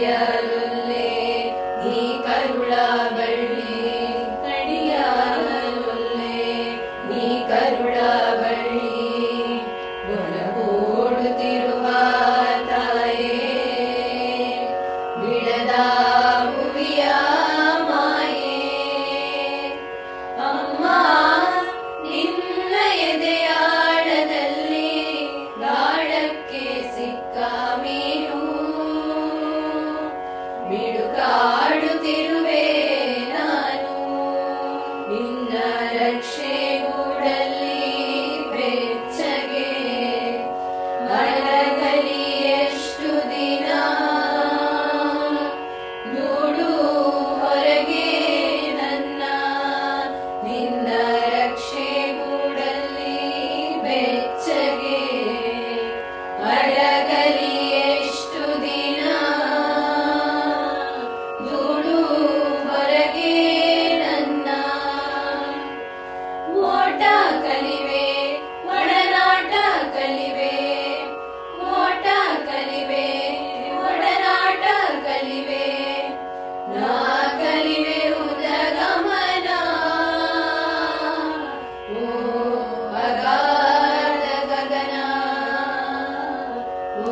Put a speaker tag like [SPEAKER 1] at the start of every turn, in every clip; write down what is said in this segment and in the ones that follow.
[SPEAKER 1] അടിയാറുല്ലേ നീ കരുളാവള്ളി. അടിയാറുല്ലേ നീ കരുളാവള്ളി. ഗുണപോട് തിരുവാതായേ. വിടതാ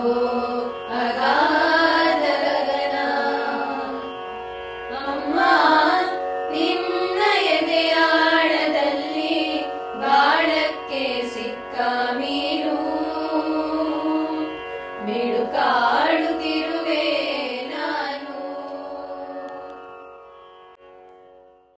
[SPEAKER 1] अगा